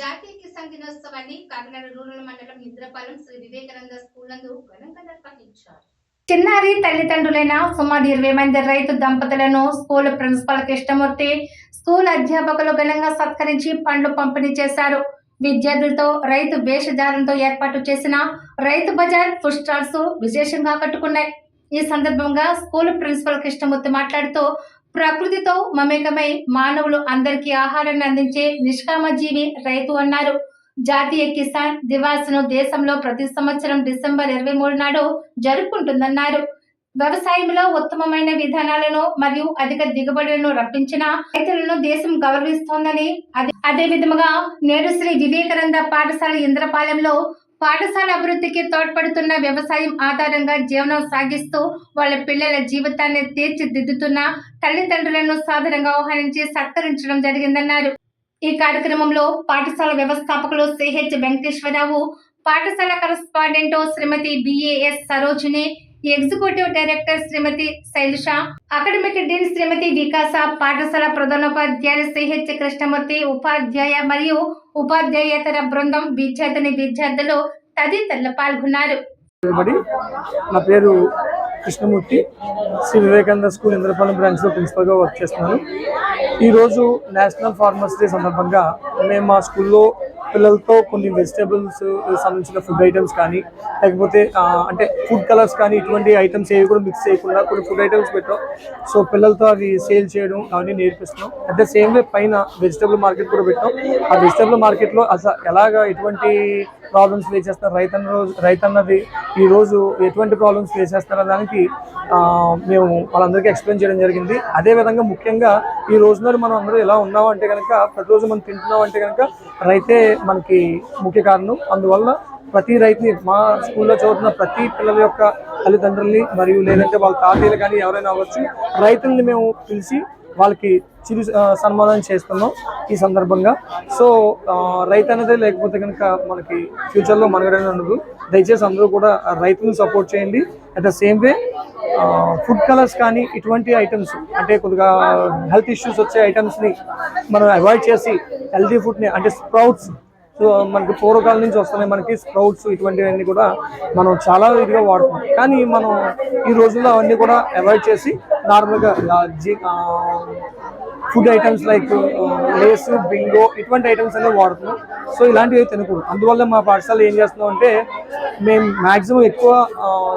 జాతీయ కిసాన్ దినోత్సవాన్ని కాకినాడ రూరల్ మండలం ఇంద్రపాలెం శ్రీ వివేకానంద స్కూల్ నందు ఘనంగా నిర్వహించారు. చిన్నారి తల్లిదండ్రులైన సుమారు ఇరవై మంది రైతు దంపతులను స్కూల్ ప్రిన్సిపల్ కృష్ణమూర్తి స్కూల్ అధ్యాపకులు ఘనంగా సత్కరించి పండ్లు పంపిణీ చేశారు. విద్యార్థులతో రైతు వేషధారంతో ఏర్పాటు చేసిన రైతు బజార్ ఫుడ్ స్టాల్స్ విశేషంగా కట్టుకున్నాయి. ఈ సందర్భంగా స్కూల్ ప్రిన్సిపల్ కృష్ణమూర్తి మాట్లాడుతూ ప్రకృతితో మమేకమై మానవులు అందరికీ ఆహారాన్ని అందించే నిష్కామజీవి రైతు అన్నారు. జాతీయ కిసాన్ దివాస్ను దేశంలో ప్రతి సంవత్సరం డిసెంబర్ ఇరవై మూడు నాడు జరుపుకుంటుందన్నారు. వ్యవసాయంలో ఉత్తమమైన విధానాలను మరియు అధిక దిగుబడులను రప్పించిన రైతులను దేశం గౌరవిస్తోందని అదే అదే విధముగా నేడు శ్రీ వివేకానంద పాఠశాల ఇంద్రపాలెంలో పాఠశాల అభివృద్ధికి తోడ్పడుతున్న వ్యవసాయం ఆధారంగా జీవనం సాగిస్తూ వాళ్ళ పిల్లల జీవితాన్ని తీర్చిదిద్దుతున్న తల్లిదండ్రులను సాధారణంగా ఆహ్వానించి సత్కరించడం జరిగిందన్నారు. ఈ కార్యక్రమంలో పాఠశాల వ్యవస్థాపకులు సిహెచ్ వెంకటేశ్వరరావు పాఠశాల correspondent Srimati B A S Sarojini executive director Srimati Shailasha academic dean Srimati Vikasa పాఠశాల ప్రధానోపాధ్యాయులు సిహెచ్ కృష్ణమూర్తి ఉపాధ్యాయ మరియు ఉపాధ్యాయేతర బృందం విద్యార్థిని విద్యార్థులు తదితరులు పాల్గొన్నారు. నా పేరు కృష్ణమూర్తి. శ్రీ వివేకానంద స్కూల్ ఇంద్రపాలెం బ్రాంచ్లో ప్రిన్సిపల్గా వర్క్ చేస్తున్నాను. ఈరోజు నేషనల్ ఫార్మర్స్ డే సందర్భంగా మేము మా స్కూల్లో పిల్లలతో కొన్ని వెజిటేబుల్స్ సంబంధించిన ఫుడ్ ఐటమ్స్ కానీ లేకపోతే అంటే ఫుడ్ కలర్స్ కానీ ఇటువంటి ఐటమ్స్ ఏవి కూడా మిక్స్ చేయకుండా కొన్ని ఫుడ్ ఐటమ్స్ పెట్టాం. సో పిల్లలతో అవి సేల్ చేయడం అవన్నీ నేర్పిస్తున్నాం. అట్ ద సేమ్ వే పైన వెజిటేబుల్ మార్కెట్ కూడా పెట్టాం. ఆ వెజిటేబుల్ మార్కెట్లో అసలు ఎలాగ ఎటువంటి ప్రాబ్లమ్స్ ఫేస్ చేస్తున్నారు రైతన్న రోజు రైతన్నది ఈరోజు ఎటువంటి ప్రాబ్లమ్స్ ఫేస్ చేస్తున్నారో దానికి మేము వాళ్ళందరికీ ఎక్స్ప్లెయిన్ చేయడం జరిగింది. అదే విధంగా ముఖ్యంగా ఈ రోజున మనం అందరూ ఎలా ఉన్నాం అంటే కనుక ప్రతిరోజు మనం తింటున్నాం అంటే కనుక రైతే మనకి ముఖ్య కారణం. అందువల్ల ప్రతి రైతుని మా స్కూల్లో చదువుతున్న ప్రతి పిల్లల యొక్క తల్లిదండ్రుల్ని మరియు లేదంటే వాళ్ళ తాతయ్యలు కానీ ఎవరైనా అవ్వచ్చు రైతుల్ని మేము పిలిచి వాళ్ళకి చిరు సన్మానం చేస్తున్నాం ఈ సందర్భంగా. సో రైతు అనేది లేకపోతే కనుక మనకి ఫ్యూచర్లో మనగడనే ఉండదు. దయచేసి అందరూ కూడా రైతులను సపోర్ట్ చేయండి. At the same way food colours కానీ ఇటువంటి ఐటమ్స్ అంటే కొద్దిగా హెల్త్ ఇష్యూస్ వచ్చే ఐటమ్స్ని మనం అవాయిడ్ చేసి హెల్తీ ఫుడ్ని అంటే స్ప్రౌట్స్ మనకి పూర్వకాలం నుంచి వస్తున్నాయి మనకి స్ప్రౌట్స్ ఇటువంటివన్నీ కూడా మనం చాలా ఇదిగా వాడుతున్నాం. కానీ మనం ఈ రోజుల్లో అవన్నీ కూడా అవాయిడ్ చేసి నార్మల్గా G food items like Lay's Bingo ఇటువంటి ఐటమ్స్ అనేవి వాడుతున్నాం. సో ఇలాంటివి తినకూడదు. అందువల్ల మా పాఠశాల ఏం చేస్తున్నాం అంటే మేము మ్యాక్సిమం ఎక్కువ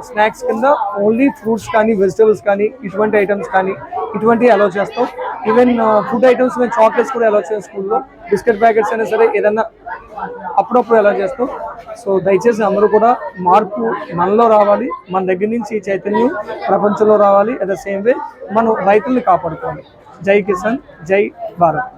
స్నాక్స్ కింద ఓన్లీ ఫ్రూట్స్ కానీ వెజిటబుల్స్ కానీ ఇటువంటి ఐటమ్స్ కానీ ఇటువంటివి అలౌ చేస్తాం. ఈవెన్ ఫుడ్ ఐటమ్స్ మేము చాక్లెట్స్ కూడా అలౌ చేస్తాం స్కూల్లో. బిస్కెట్ ప్యాకెట్స్ అయినా సరే ఏదన్నా అప్పుడప్పుడు ఎలా చేస్తాం? సో దయచేసి అందరూ కూడా మార్పు మనలో రావాలి మన దగ్గర నుంచి ఈ చైతన్యం ప్రపంచంలో రావాలి. అట్ ద సేమ్ వే మనం రైతుల్ని కాపాడుకోవాలి. జై కిసాన్ జై భారత్.